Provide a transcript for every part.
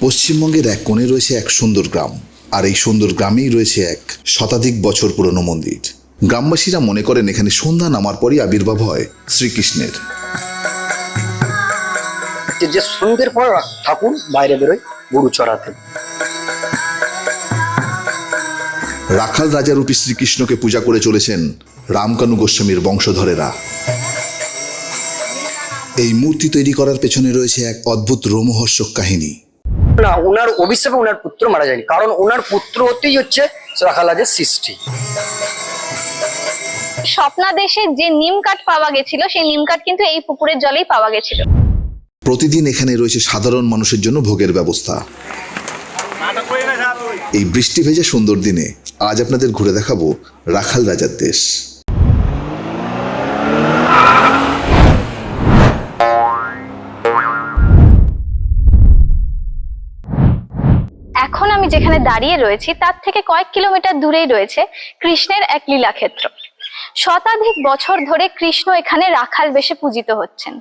পশ্চিমবঙ্গের এক কোণে রয়েছে এক সুন্দর গ্রাম আর এই সুন্দর গ্রামেই রয়েছে এক শতাধিক বছর পুরনো মন্দির। গ্রামবাসীরা মনে করেন এখানে সন্ধ্যা নামার পরই আবির্ভাব হয় শ্রীকৃষ্ণের। যে- সন্ধ্যের পর ঠাকুর বাইরে বেরোয় গরু চড়াতে রাখাল রাজারূপী শ্রীকৃষ্ণকে পূজা করে চলেছেন রামকানু গোস্বামীর বংশধরেরা। এই মূর্তি তৈরি করার পেছনে রয়েছে এক অদ্ভুত রোমহর্ষক কাহিনী। না ওনার অভিশাপে ওনার পুত্র মারা যায়নি। কারণ ওনার পুত্র হতেই হচ্ছে রাখালাজের সৃষ্টি। স্বপ্নাদেশে যে নিম কাঠ পাওয়া গেছিল সেই নিম কাঠ কিন্তু এই পুকুরের জলেই পাওয়া গেছিল। প্রতিদিন এখানে রয়েছে সাধারণ মানুষের জন্য ভোগের ব্যবস্থা। এই বৃষ্টি ভেজা সুন্দর দিনে আজ আপনাদের ঘুরে দেখাবো রাখাল রাজার দেশ। যেখানে দাঁড়িয়ে রয়েছি, তার থেকে কয়েক কিলোমিটার দূরেই রয়েছে কৃষ্ণের এক লীলাক্ষেত্র। শতাধিক বছর ধরে কৃষ্ণ এখানে রাখাল বেশে পূজিত হচ্ছেন।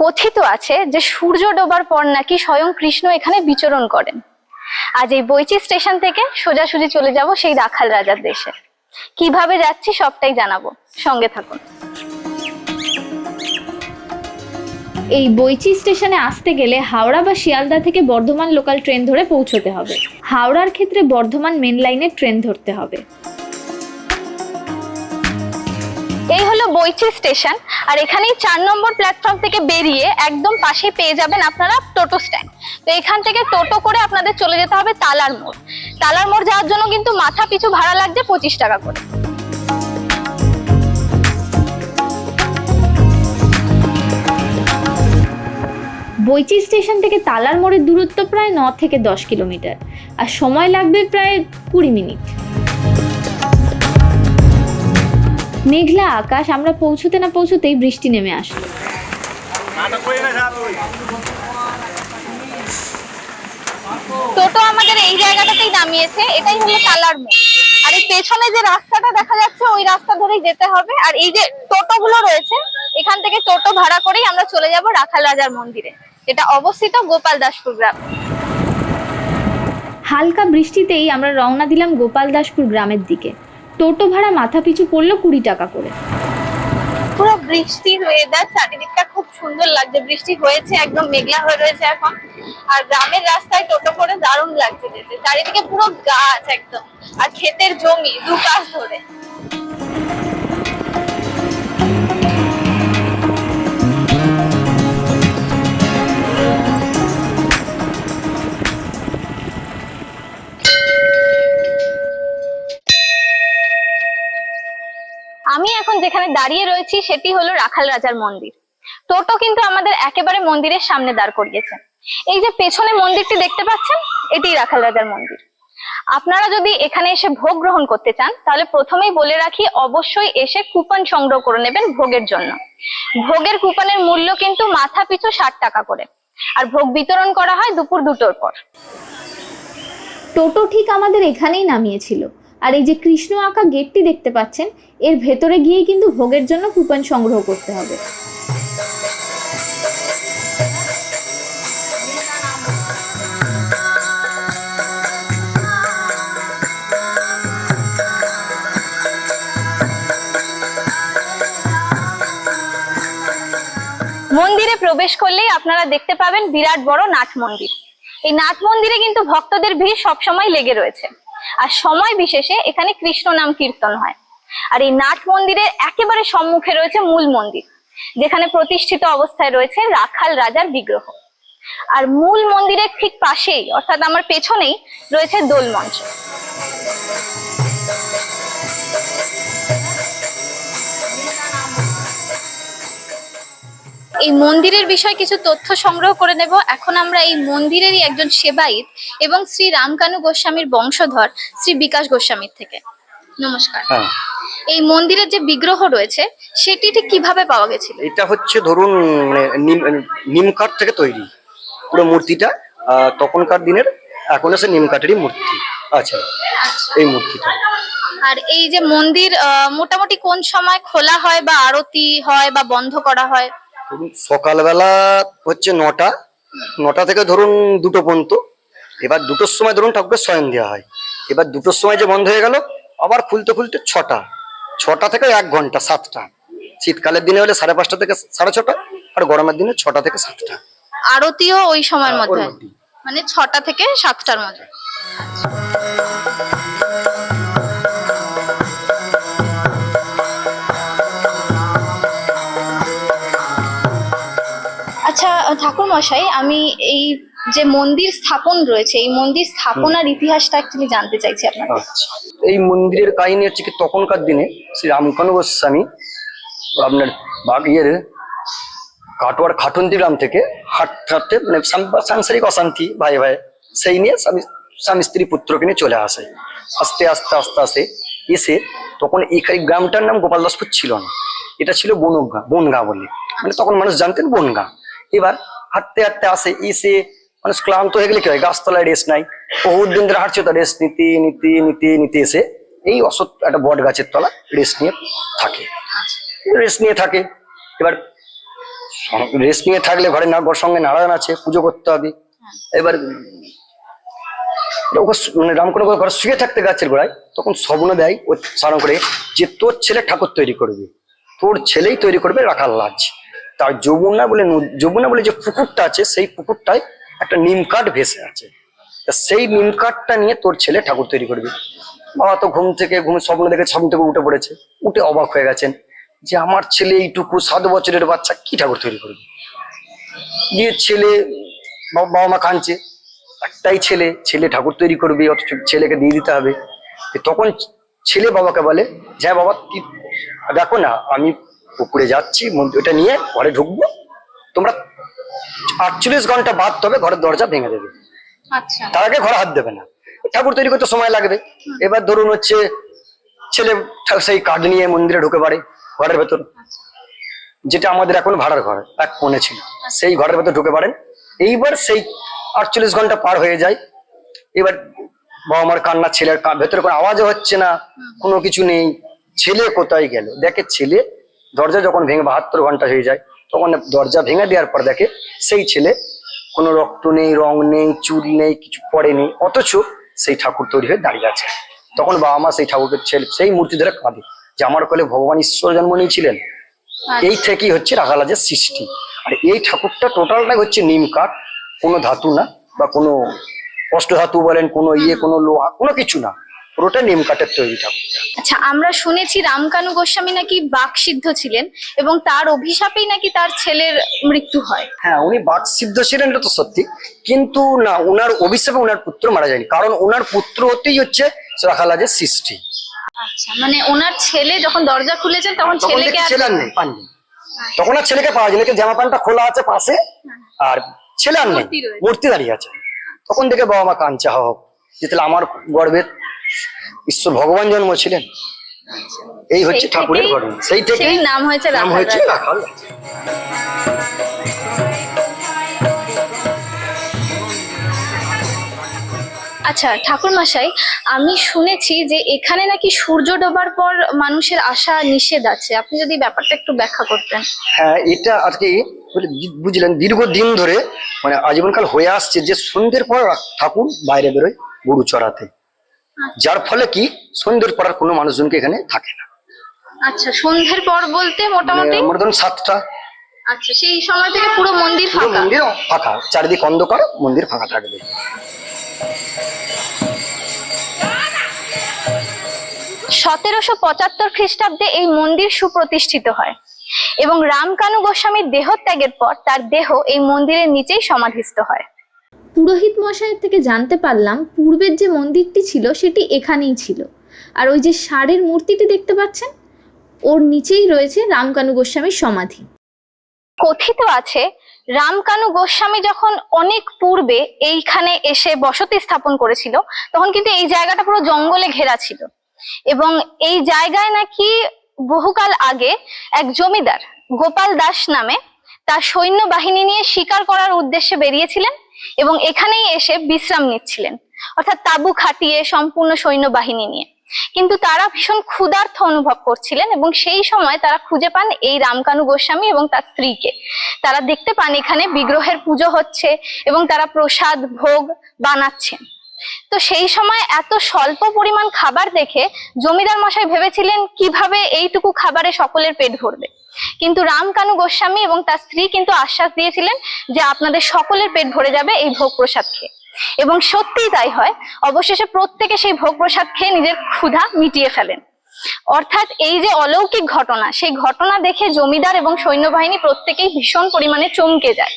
কথিত আছে যে সূর্য ডোবার পর নাকি স্বয়ং কৃষ্ণ এখানে বিচরণ করেন। আজ এই বইচি স্টেশন থেকে সোজাসুজি চলে যাব সেই রাখাল রাজার দেশে। কীভাবে যাচ্ছি সবটাই জানাব। সঙ্গে থাকুন। এই বইচি স্টেশনে আসতে গেলে হাওড়া বা শিয়ালদা থেকে বর্ধমান লোকাল ট্রেন ধরে পৌঁছতে হবে। হাওড়ার ক্ষেত্রে বর্ধমান মেন লাইনের ট্রেন ধরতে হবে। এই হলো বইচি স্টেশন, আর এখানেই চার নম্বর প্ল্যাটফর্ম থেকে বেরিয়ে একদম পাশে পেয়ে যাবেন আপনারা টোটো স্ট্যান্ড তো এখান থেকে টোটো করে আপনাদের চলে যেতে হবে তালার মোড়। তালার মোড় যাওয়ার জন্য কিন্তু মাথা পিছু ভাড়া লাগছে পঁচিশ টাকা করে। বইচি স্টেশন থেকে তালার মোড়ের দূরত্ব প্রায় ন থেকে দশ কিলোমিটার, আর সময় লাগবে প্রায় কুড়ি মিনিট। মেঘলা আকাশ, আমরা পৌঁছতে না পৌঁছতেই বৃষ্টি নেমে আসলো। টোটো আমাদের এই জায়গাটাতেই নামিয়েছে, এটাই হলো তালার মোড়। আর এই পেছনে যে রাস্তাটা দেখা যাচ্ছে, ওই রাস্তা ধরেই যেতে হবে। আর এই যে টোটোগুলো রয়েছে, এখান থেকে টোটো ভাড়া করেই আমরা চলে যাব রাখাল রাজার মন্দিরে। যেটা অবস্থিত গোপাল দাসপুর গ্রাম। হালকা বৃষ্টিতেই আমরা রওনা দিলাম গোপালদাসপুর গ্রামের দিকে। টোটো ভাড়া মাথা পিছু পড়ল কুড়ি টাকা করে। পুরো বৃষ্টির ওয়েদার চারিদিকটা খুব সুন্দর লাগছে। বৃষ্টি হয়েছে একদম মেঘলা হয়ে রয়েছে এখন। আর গ্রামের রাস্তায় টোটো করে দারুণ লাগছে যেতে। চারিদিকে পুরো গাছ একদম আর ক্ষেতের জমি দু পাশ ধরে। এখন যেখানে দাঁড়িয়ে রয়েছি সেটি হলো রাখাল রাজার মন্দির। টোটো কিন্তু আমাদের একেবারে মন্দিরের সামনে দাঁড় করিয়েছে। এই যে পেছনে মন্দিরটি দেখতে পাচ্ছেন, এটি রাখাল রাজার মন্দির। আপনারা যদি এখানে এসে ভোগ গ্রহণ করতে চান, তাহলে প্রথমেই বলে রাখি, অবশ্যই এসে কুপন সংগ্রহ করে নেবেন ভোগের জন্য। ভোগের কুপনের মূল্য কিন্তু মাথা পিছু ষাট টাকা করে। আর ভোগ বিতরণ করা হয় দুপুর দুটোর পর। টোটো ঠিক আমাদের এখানেই নামিয়েছিল। আর এই যে কৃষ্ণ আঁকা গেটটি দেখতে পাচ্ছেন, এর ভেতরে গিয়ে কিন্তু ভোগের জন্য কুপন সংগ্রহ করতে হবে। মন্দিরে প্রবেশ করলেই আপনারা দেখতে পাবেন বিরাট বড় নাট মন্দির। এই নাট মন্দিরে কিন্তু ভক্তদের ভিড় সবসময় লেগে রয়েছে। আর সময় বিশেষে এখানে কৃষ্ণ নাম কীর্তন হয়। আর এই নাট মন্দিরের একেবারে সম্মুখে রয়েছে মূল মন্দির, যেখানে প্রতিষ্ঠিত অবস্থায় রয়েছে রাখাল রাজার বিগ্রহ। আর মূল মন্দিরের ঠিক পাশেই, অর্থাৎ আমার পেছনেই, রয়েছে দোল মঞ্চ এই মন্দিরের বিষয়ে কিছু তথ্য সংগ্রহ করে নেব। এখন আমরা এই মন্দিরেরই একজন সেবায়িত এবং শ্রী রামকানু গোস্বামীর বংশধর শ্রী বিকাশ গোস্বামীর থেকে। নমস্কার। হ্যাঁ। এই মন্দিরের যে বিগ্রহ রয়েছে সেটি ঠিক কীভাবে পাওয়া গেছিল? এটা হচ্ছে ধরুন মানে নিম নিম থেকে তৈরি পুরো মূর্তিটা। তখনকার দিনের এখন এসে নিম কাঠেরই মূর্তি আচ্ছা। এই মূর্তিটা। আর এই যে মন্দির আহ, মোটামুটি কোন সময় খোলা হয় বা আরতি হয় বা বন্ধ করা হয়? সকালবেলা হচ্ছে নটা। নটা থেকে ধরুন দুটো পর্যন্ত। এবার দুটোর সময় ধরুন ঠাকুরকে শয়ন দেওয়া হয়। এবার দুটোর সময় যে বন্ধ হয়ে গেল আবার খুলতে খুলতে ছটা। ছটা থেকে এক ঘণ্টা সাতটা। শীতকালের দিনে হলে সাড়ে পাঁচটা থেকে সাড়ে ছটা আর গরমের দিনে ছটা থেকে সাতটা। আরতিও ওই সময়ের মধ্যে? হয়। মধ্যেই। মানে ছটা থেকে সাতটার মধ্যে? ঠাকুর মশাই আমি এই যে মন্দির স্থাপন রয়েছে এই মন্দির স্থাপনার ইতিহাসটা অ্যাকচুয়ালি জানতে চাইছি আপনার আচ্ছা। এই মন্দিরের কাহিনী হচ্ছে কি তখনকার দিনে শ্রী রামকানু গোস্বামী আপনার বাগ ইয়ের কাটোয়ার খাটন্তি গ্রাম থেকে হাঁটতে হাঁটতে মানে সাংসারিক অশান্তি ভাই ভাই সেই নিয়ে স্বামী স্বামী স্ত্রী পুত্রকে নিয়ে চলে আসে। আস্তে আস্তে আস্তে আস্তে এসে তখন এই গ্রামটার নাম গোপাল গোপালদাসপুর ছিল না। এটা ছিল বনগা বনগা বলে। মানে তখন মানুষ জানতেন বনগা। এবার হাঁটতে হাঁটতে আসে, এসে মানুষ ক্লান্ত হয়ে গেলে কি হয়? গাছতলায় রেস্ট নাই বহুত দিন ধরে হাঁটছে, তো রেস্ট নিতে নিতে নিতে নিতে এসে এই অসৎ একটা বট গাছের তলা রেস্ট নিয়ে থাকে। রেস্ট নিয়ে থাকে। এবার রেস্ট নিয়ে থাকলে ঘরে না ঘর সঙ্গে নারায়ণ আছে, পুজো করতে হবে। এবার ওকে মানে রামকৃষ্ণ ঘরে শুয়ে থাকতে গাছের গোড়ায়, তখন স্বপ্ন দেয় ও স্মরণ করে যে তোর ছেলে ঠাকুর তৈরি করবে। তোর ছেলেই তৈরি করবে রাখার লাজ তার যমুনা বলে যমুনা বলে যে পুকুরটা আছে, সেই পুকুরটায় একটা নিম কাঠ ভেসে আছে। তা সেই নিম কাঠটা নিয়ে তোর ছেলে ঠাকুর তৈরি করবে। বাবা তো ঘুম থেকে ঘুম স্বপ্ন দেখে স্বপ্ন থেকে উঠে পড়েছে। উঠে অবাক হয়ে গেছেন যে আমার ছেলে এইটুকু সাত বছরের বাচ্চা কি ঠাকুর তৈরি করবে? দিয়ে ছেলে বাবা মা কাঁদছে। একটাই ছেলে ছেলে ঠাকুর তৈরি করবে, অথচ ছেলেকে দিয়ে দিতে হবে। তখন ছেলে বাবাকে বলে, যা বাবা দেখো না, আমি পুকুরে যাচ্ছি ওটা নিয়ে ঘরে ঢুকবো। তোমরা আটচল্লিশ ঘণ্টা বাদ তবে ঘরের দরজা ভেঙে দেবে। আচ্ছা। তার আগে ঘরে হাত দেবে না। ঠাকুর তৈরি করতে সময় লাগবে। এবার ধরুন হচ্ছে ছেলে সেই কাঠ নিয়ে মন্দিরে ঢুকে পারে ঘরের ভেতর। যেটা আমাদের এখন ভাড়ার ঘর এক কোণে ছিল। সেই ঘরের ভেতর ঢুকে পারেন এইবার সেই আটচল্লিশ ঘণ্টা পার হয়ে যায়। এবার বাবা মার কান্না ছেলের ভেতরে কোনো আওয়াজও হচ্ছে না। কোনো কিছু নেই। ছেলে কোথায় গেল? দেখে ছেলে দরজা যখন ভেঙে বাহাত্তর ঘণ্টা হয়ে যায় তখন দরজা ভেঙে দেওয়ার পর দেখে সেই ছেলে কোনো রক্ত নেই রং নেই চুল নেই কিছু পড়েনি অথচ সেই ঠাকুর তৈরি হয়ে দাঁড়িয়ে আছে। তখন বাবা মা সেই ঠাকুরকে ছেলে সেই মূর্তি ধরে কাঁদে যে আমার কোলে ভগবান ঈশ্বর জন্ম নিয়েছিলেন। এই থেকেই হচ্ছে রাখালাজের সৃষ্টি। আর এই ঠাকুরটা টোটালটাই হচ্ছে নিম কাঠ কোনো ধাতু না বা কোনো অষ্ট ধাতু বলেন কোনো ইয়ে কোনো লোহা কোনো কিছু না। পুরোটা নিম কাঠের তৈরি ঠাকুরটা। আচ্ছা আমরা শুনেছি রামকানু গোস্বামী নাকি বাকসিদ্ধ ছিলেন এবং তার অভিশাপেই নাকি তার ছেলের মৃত্যু হয়। হ্যাঁ উনি বাক সিদ্ধ ছিলেন এটা তো সত্যি কিন্তু না ওনার অভিশাপে ওনার পুত্র মারা যায়নি কারণ ওনার পুত্র হতেই হচ্ছে রাখালাজের সৃষ্টি। আচ্ছা মানে ওনার ছেলে যখন দরজা খুলেছেন তখন ছেলেকে দেখি আর ছেলে নেই পাননি। তখন আর ছেলেকে পাওয়া যায় জামা প্যান্টটা খোলা আছে পাশে আর ছেলে আর নেই মূর্তি দাঁড়িয়ে আছে। তখন থেকে বাবা মা কাঞ্চা হোক যে তাহলে আমার গর্বের ঈশ্বর ভগবান জন্ম ছিলেন? এই হচ্ছে ঠাকুরের ঘটনা। সেই থেকে নাম হয়েছে নাম হয়েছে রাখাল। আচ্ছা ঠাকুর মশাই আমি শুনেছি যে এখানে নাকি সূর্য ডোবার পর মানুষের আশা নিষেধ আছে। আপনি যদি ব্যাপারটা একটু ব্যাখ্যা করতেন। হ্যাঁ এটা আর কি বুঝলেন দীর্ঘদিন ধরে মানে আজীবনকাল হয়ে আসছে যে সন্ধ্যের পর ঠাকুর বাইরে বেরোয় গরু চড়াতে। যার ফলে কি? সন্ধ্যের পর আর কোনো মানুষজনকে এখানে থাকে না। আচ্ছা সন্ধ্যের পর বলতে মানে মোটামুটি আমরা ধরুন সাতটা। আচ্ছা সেই সময় থেকে পুরো মন্দির ফাঁকা? মন্দির ফাঁকা। চারিদিক অন্ধকার মন্দির ফাঁকা থাকবে। সতেরোশো পঁচাত্তর খ্রিস্টাব্দে এই মন্দির সুপ্রতিষ্ঠিত হয় এবং রামকানু গোস্বামীর দেহত্যাগের পর তার দেহ এই মন্দিরের নিচেই সমাধিস্থ হয়। পুরোহিত মশাইয়ের থেকে জানতে পারলাম পূর্বের যে মন্দিরটি ছিল সেটি এখানেই ছিল। আর ওই যে ষাঁড়ের মূর্তিটি দেখতে পাচ্ছেন? ওর নিচেই রয়েছে রামকানু গোস্বামীর সমাধি। কথিত আছে, রামকানু গোস্বামী যখন অনেক পূর্বে এইখানে এসে বসতি স্থাপন করেছিল, তখন কিন্তু এই জায়গাটা পুরো জঙ্গলে ঘেরা ছিল। এবং এই জায়গায় নাকি বহুকাল আগে এক জমিদার, গোপাল দাস নামে, তার সৈন্য বাহিনী নিয়ে শিকার করার উদ্দেশ্যে বেরিয়েছিলেন। এবং এখানেই এসে বিশ্রাম নিচ্ছিলেন। অর্থাৎ তাবু খাটিয়ে সম্পূর্ণ সৈন্য বাহিনী নিয়ে। কিন্তু তারা ভীষণ ক্ষুধার্থ অনুভব করছিলেন এবং সেই সময় তারা খুঁজে পান এই রামকানু গোস্বামী এবং তার স্ত্রীকে। তারা দেখতে পান এখানে বিগ্রহের পুজো হচ্ছে এবং তারা প্রসাদ, ভোগ বানাচ্ছেন। তো সেই সময় এত স্বল্প পরিমাণ খাবার দেখে জমিদার মশাই ভেবেছিলেন কীভাবে এইটুকু খাবারে সকলের পেট ভরবে। কিন্তু রামকানু গোস্বামী এবং তার স্ত্রী কিন্তু আশ্বাস দিয়েছিলেন যে আপনাদের সকলের পেট ভরে যাবে এই ভোগ প্রসাদ খেয়ে। এবং সত্যিই তাই হয়, অবশেষে প্রত্যেকে সেই ভোগ প্রসাদ খেয়ে নিজের ক্ষুধা মিটিয়ে ফেলেন। অর্থাৎ এই যে অলৌকিক ঘটনা, সেই ঘটনা দেখে জমিদার এবং সৈন্যবাহিনী প্রত্যেকেই ভীষণ পরিমাণে চমকে যায়।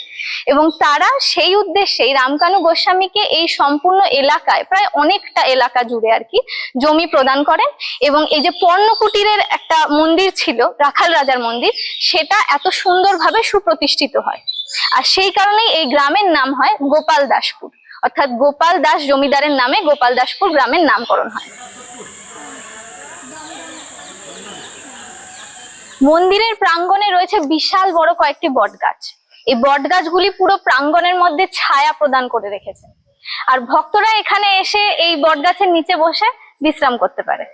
এবং তারা সেই উদ্দেশ্যেই রামকানু গোস্বামীকে এই সম্পূর্ণ এলাকায়, প্রায় অনেকটা এলাকা জুড়ে আর কি, জমি প্রদান করেন। এবং এই যে পর্ণকুটিরের একটা মন্দির ছিল, রাখাল রাজার মন্দির, সেটা এত সুন্দরভাবে সুপ্রতিষ্ঠিত হয়। আর সেই কারণেই এই গ্রামের নাম হয় গোপাল দাসপুর। অর্থাৎ গোপাল দাস জমিদারের নামে গোপাল দাসপুর গ্রামের নামকরণ হয়। মন্দিরের প্রাঙ্গণে রয়েছে বিশাল বড় কয়েকটি বটগাছ। এই বটগাছগুলি পুরো প্রাঙ্গণের মধ্যে ছায়া প্রদান করে রেখেছে। আর ভক্তরা এখানে এসে এই বটগাছের নিচে বসে বিশ্রাম করতে পারে।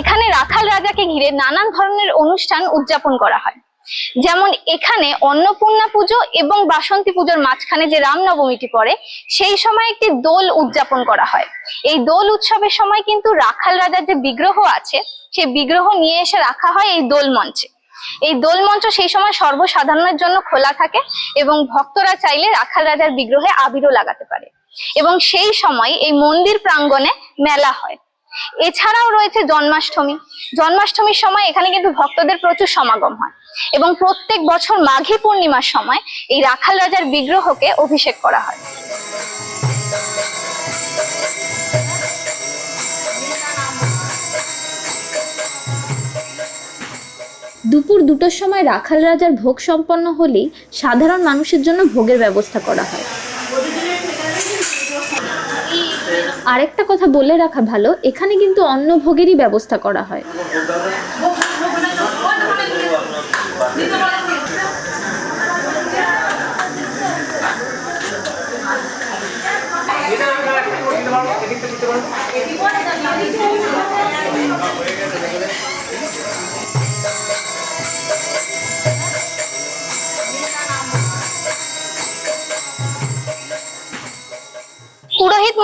এখানে রাখাল রাজাকে ঘিরে নানান ধরনের অনুষ্ঠান উদযাপন করা হয়। যেমন এখানে অন্নপূর্ণা পুজো এবং বাসন্তী পুজোর মাঝখানে যে রামনবমীটি পড়ে, সেই সময় একটি দোল উদযাপন করা হয়। এই দোল উৎসবের সময় কিন্তু রাখাল রাজার যে বিগ্রহ আছে সেই বিগ্রহ নিয়ে এসে রাখা হয় এই দোল মঞ্চে। এই দোল মঞ্চ সেই সময় সর্বসাধারণের জন্য খোলা থাকে এবং ভক্তরা চাইলে রাখাল রাজার বিগ্রহে আবিরও লাগাতে পারে। এবং সেই সময় এই মন্দির প্রাঙ্গণে মেলা হয়। এছাড়াও রয়েছে জন্মাষ্টমী। জন্মাষ্টমীর সময় এখানে কিন্তু ভক্তদের প্রচুর সমাগম হয় এবং প্রত্যেক বছর মাঘী পূর্ণিমার সময় এই রাখাল রাজার বিগ্রহকে অভিষেক করা হয়। দুপুর দুটোর সময় রাখাল রাজার ভোগ সম্পন্ন হলেই সাধারণ মানুষের জন্য ভোগের ব্যবস্থা করা হয়। আরেকটা কথা বলে রাখা ভালো এখানে কিন্তু অন্ন ভোগেরই ব্যবস্থা করা হয়।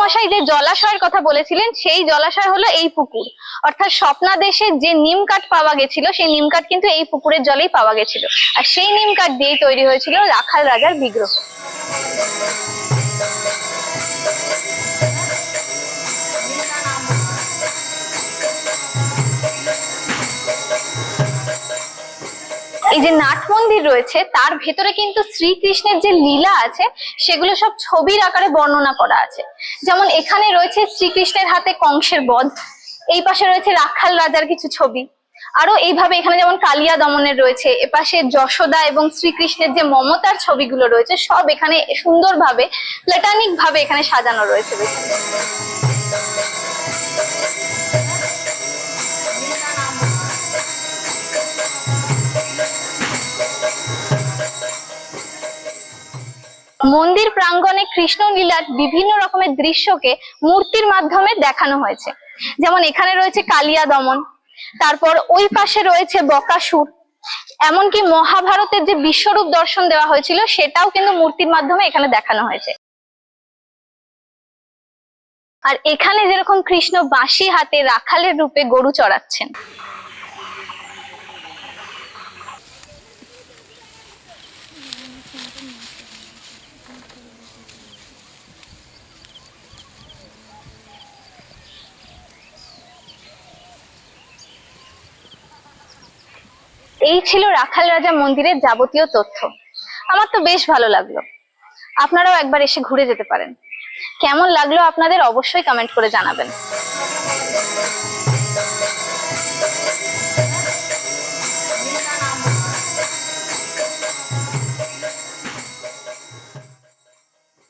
মশাই যে জলাশয়ের কথা বলেছিলেন, সেই জলাশয় হলো এই পুকুর। অর্থাৎ স্বপ্নাদেশে যে নিম কাঠ পাওয়া গেছিল, সেই নিম কাঠ কিন্তু এই পুকুরের জলেই পাওয়া গেছিল। আর সেই নিম কাঠ দিয়েই তৈরি হয়েছিল রাখাল রাজার বিগ্রহ। এই যে নাট মন্দির রয়েছে, তার ভেতরে কিন্তু শ্রীকৃষ্ণের যে লীলা আছে, সেগুলো সব ছবির আকারে বর্ণনা করা আছে। যেমন এখানে রয়েছে শ্রীকৃষ্ণের হাতে কংসের বধ, এই পাশে রয়েছে রাখাল রাজার কিছু ছবি। আরও এইভাবে এখানে যেমন কালিয়া দমনের রয়েছে, এপাশে যশোদা এবং শ্রীকৃষ্ণের যে মমতার ছবিগুলো রয়েছে, সব এখানে সুন্দরভাবে প্লেটানিক ভাবে এখানে সাজানো রয়েছে। মন্দির প্রাঙ্গণে কৃষ্ণ লীলার বিভিন্ন রকমের দৃশ্যকে মূর্তির মাধ্যমে দেখানো হয়েছে। যেমন এখানে রয়েছে কালিয়া দমন, তারপর ওই পাশে রয়েছে বকাসুর এমনকি মহাভারতের যে বিশ্বরূপ দর্শন দেওয়া হয়েছিল, সেটাও কিন্তু মূর্তির মাধ্যমে এখানে দেখানো হয়েছে। আর এখানে যেরকম কৃষ্ণ বাঁশি হাতে রাখালের রূপে গরু চড়াচ্ছেন। এই ছিল রাখাল রাজা মন্দিরের যাবতীয় তথ্য। আমার তো বেশ ভালো লাগল। আপনারাও একবার এসে ঘুরে যেতে পারেন। কেমন লাগল আপনাদের অবশ্যই কমেন্ট করে জানাবেন।